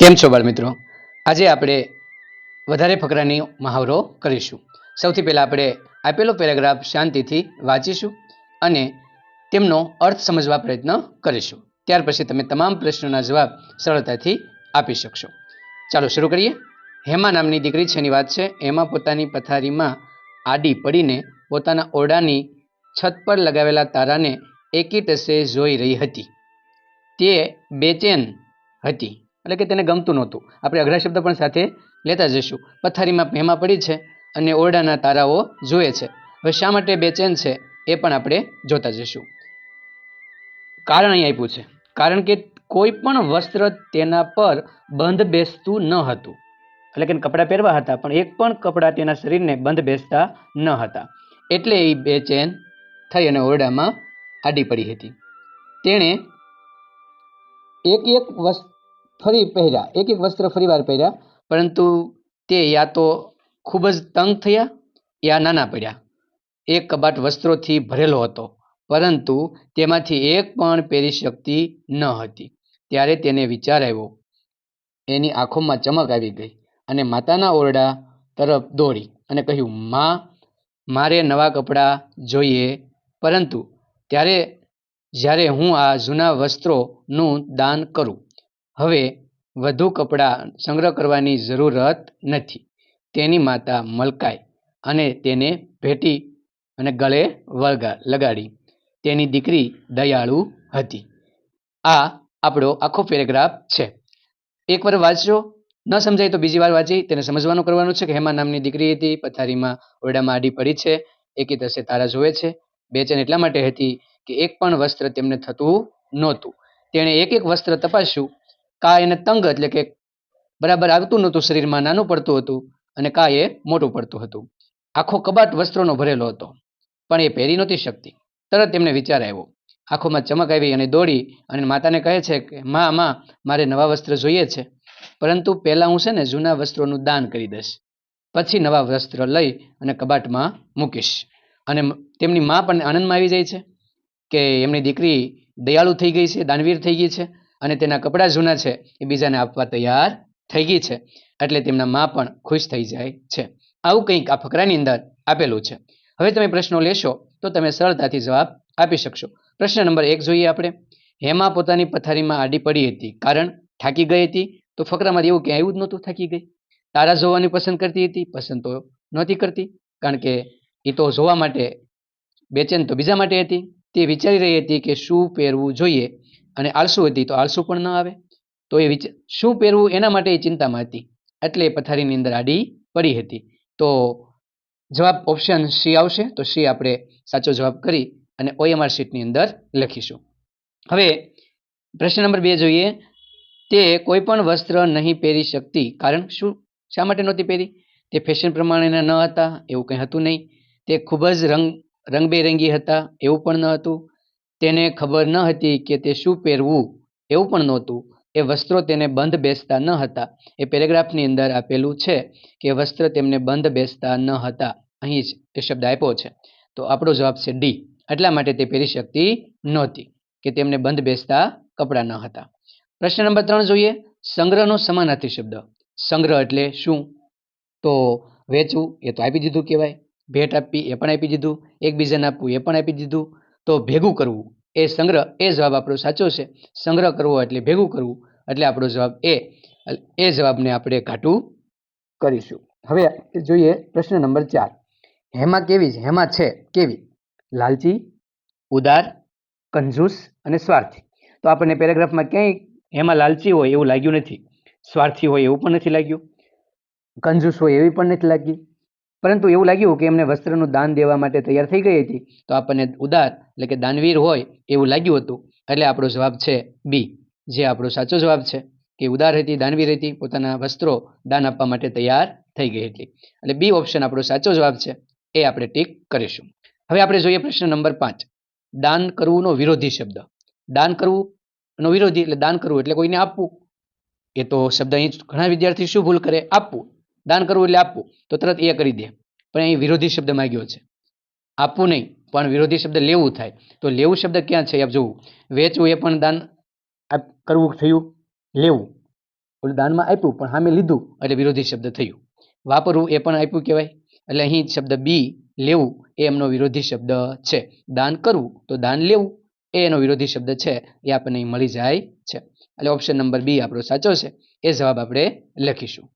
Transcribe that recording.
કેમ છો બાળ મિત્રો આજે આપણે વધારે ફકરાની મહાવરો કરીશું. સૌથી પહેલાં આપણે આપેલો પેરેગ્રાફ શાંતિથી વાંચીશું અને તેમનો અર્થ સમજવા પ્રયત્ન કરીશું. ત્યાર પછી તમે તમામ પ્રશ્નોના જવાબ સરળતાથી આપી શકશો. ચાલો શરૂ કરીએ. હેમા નામની દીકરી છે, એની વાત છે. હેમા પોતાની પથારીમાં આડી પડીને પોતાના ઓરડાની છત પર લગાવેલા તારાને એકી ટસે જોઈ રહી હતી. તે બેચેન હતી. એટલે કે તેને ગમતું નહોતું. આપણે અઘરા શબ્દ પણ સાથે લેતા જઈશું. પથારીમાં ભેમા પડી છે અને ઓરડાના તારાઓ જુએ છે. હવે શા માટે બેચેન છે એ પણ આપણે જોતા જઈશું. કારણ અહીં આપ્યું છે. કારણ કે કોઈ પણ વસ્ત્ર તેના પર બંધ બેસતું ન હતું. એટલે કે કપડાં પહેરવા હતા, પણ એક પણ કપડાં તેના શરીરને બંધ બેસતા ન હતા. એટલે એ બેચેન થઈ અને ઓરડામાં આડી પડી હતી. તેણે એક એક વસ્ત્ર ફરી પહેર્યા. એક એક વસ્ત્ર ફરીવાર પહેર્યા. પરંતુ તે યા તો ખૂબ જ તંગ થયા, યા નાના પડ્યા. એક કબાટ વસ્ત્રોથી ભરેલો હતો, પરંતુ તેમાંથી એક પણ પહેરી શકતી ન હતી. ત્યારે તેને વિચાર આવ્યો. એની આંખોમાં ચમક આવી ગઈ અને માતાના ઓરડા તરફ દોડી અને કહ્યું, માં, મારે નવા કપડાં જોઈએ. પરંતુ ત્યારે, જ્યારે હું આ જૂના વસ્ત્રોનું દાન કરું હવે વધુ કપડાં સંગ્રહ કરવાની જરૂરત નથી. તેની માતા મલકાઈ અને તેને ભેટી અને ગળે વળગા લગાડી. તેની દીકરી દયાળુ હતી. આ આપણો આખો પેરેગ્રાફ છે. એકવાર વાંચજો. ન સમજાય તો બીજી વાર વાંચી. તેને સમજવાનું કરવાનું છે કે હેમા નામની દીકરી હતી. પથારીમાં ઓરડામાં આડી પડી છે. એકી તસે તારા જોવે છે. બેચેન એટલા માટે હતી કે એક પણ વસ્ત્ર તેમને થતું નહોતું. તેણે એક એક વસ્ત્ર તપાસ્યું. કા એને તંગ એટલે કે બરાબર આવતું નહોતું શરીરમાં, નાનું પડતું હતું અને કા એ મોટું પડતું હતું. આખો કબાટ વસ્ત્રોનો ભરેલો હતો, પણ એ પહેરી નહોતી શકતી. તરત તેમને વિચાર આવ્યો. આંખોમાં ચમક આવી અને દોડી અને માતાને કહે છે કે, માં માં, મારે નવા વસ્ત્ર જોઈએ છે, પરંતુ પહેલાં હું છે ને જૂના વસ્ત્રોનું દાન કરી દઈશ. પછી નવા વસ્ત્ર લઈ અને કબાટમાં મૂકીશ. અને તેમની મા પણ આનંદમાં આવી જાય છે કે એમની દીકરી દયાળુ થઈ ગઈ છે, દાનવીર થઈ ગઈ છે. અને તેના કપડાં જૂના છે, એ બીજાને આપવા તૈયાર થઈ ગઈ છે. એટલે તેમના મા પણ ખુશ થઈ જાય છે. આવું કંઈક આ ફકરાની અંદર આપેલું છે. હવે તમે પ્રશ્નો લેશો, તો તમે સરળતાથી જવાબ આપી શકશો. પ્રશ્ન નંબર એક જોઈએ આપણે. હેમા પોતાની પથારીમાં આડી પડી હતી. કારણ? થાકી ગઈ હતી? તો ફકરામાં એવું ક્યાંય આવ્યું જ નહોતું થાકી ગઈ. તારા જોવાની પસંદ કરતી હતી? પસંદ તો નહોતી કરતી. કારણ કે એ તો જોવા માટે બેચેન તો બીજા માટે હતી. તે વિચારી રહી હતી કે શું પહેરવું જોઈએ. અને આળસુ હતી તો આળસુ પણ ન આવે. તો એ વિચાર શું પહેરવું એના માટે એ ચિંતામાં હતી. એટલે એ પથારીની અંદર આડી પડી હતી. તો જવાબ ઓપ્શન સી આવશે. તો સી આપણે સાચો જવાબ કરી અને ઓએમઆર શીટની અંદર લખીશું. હવે પ્રશ્ન નંબર બે જોઈએ. તે કોઈ પણ વસ્ત્ર નહીં પહેરી શકતી. કારણ શું? શા માટે નહોતી પહેરી? તે ફેશન પ્રમાણેના ન હતા. એવું કંઈ હતું નહીં. તે ખૂબ જ રંગ, રંગબેરંગી હતા. એવું પણ ન હતું. તેને ખબર ન હતી કે તે શું પહેરવું એવું પણ નહોતું. એ વસ્ત્રો તેને બંધ બેસતા ન હતા. એ પેરેગ્રાફની અંદર આપેલું છે કે વસ્ત્ર તેમને બંધ બેસતા ન હતા. અહીં જ એ શબ્દ આપ્યો છે. તો આપણો જવાબ છે ડી એટલા માટે તે પહેરી શકતી નહોતી કે તેમને બંધ બેસતા કપડાં ન હતા. પ્રશ્ન નંબર ત્રણ જોઈએ. સંગ્રહનો સમાનાર્થી શબ્દ. સંગ્રહ એટલે શું? તો વેચવું એ તો આપી દીધું કહેવાય. ભેટ આપવી એ પણ આપી દીધું. એકબીજાને આપવું એ પણ આપી દીધું. તો ભેગું કરવું. એ સંગ્રહ, એ જવાબ આપણો સાચો છે. સંગ્રહ કરવો એટલે ભેગું કરવું. એટલે આપણો જવાબ એ. એ જવાબને આપણે ઘાટું કરીશું. હવે જોઈએ પ્રશ્ન નંબર ચાર. હેમાં કેવી છે? હેમાં છે કેવી? લાલચી, ઉદાર, કંજૂસ અને સ્વાર્થી. તો આપણને પેરેગ્રાફમાં ક્યાંય હેમાં લાલચી હોય એવું લાગ્યું નથી. સ્વાર્થી હોય એવું પણ નથી લાગ્યું. કંજૂસ હોય એવી પણ નથી લાગી. પરંતુ એવું લાગ્યું કે એમને વસ્ત્રનું દાન દેવા માટે તૈયાર થઈ ગઈ હતી, તો આપણને ઉદાર એટલે કે દાનવીર હોય એવું લાગ્યું હતું. એટલે આપણો જવાબ છે બી જે આપણો સાચો જવાબ છે કે ઉદાર હતી, દાનવીર હતી, પોતાના વસ્ત્રો દાન આપવા માટે તૈયાર થઈ ગઈ હતી. એટલે બી ઓપ્શન આપણો સાચો જવાબ છે, એ આપણે ટીક કરીશું. હવે આપણે જોઈએ પ્રશ્ન નંબર પાંચ. દાન કરવુંનો વિરોધી શબ્દ. દાન કરવું નો વિરોધી એટલે દાન કરવું એટલે કોઈને આપવું. એ તો શબ્દ અહીં ઘણા વિદ્યાર્થી શું ભૂલ કરે? આપવું. દાન કરવું એટલે આપવું. તો તરત એ કરી દે. પણ અહીં વિરોધી શબ્દ માંગ્યો છે. આપવું નહીં, પણ વિરોધી શબ્દ લેવું થાય. તો લેવું શબ્દ ક્યાં છે? આપ જોવું વેચવું એ પણ દાન કરવું થયું, લેવું. ઓલું દાનમાં આપ્યું, પણ સામે લીધું, એટલે વિરોધી શબ્દ થયું. વાપરવું એ પણ આપ્યું કહેવાય. એટલે અહીં શબ્દ બી, લેવું, એ એમનો વિરોધી શબ્દ છે. દાન કરવું, તો દાન લેવું, એ એનો વિરોધી શબ્દ છે. એ આપણને મળી જાય છે. એટલે ઓપ્શન નંબર બી આપણો સાચો છે. એ જવાબ આપણે લખીશું.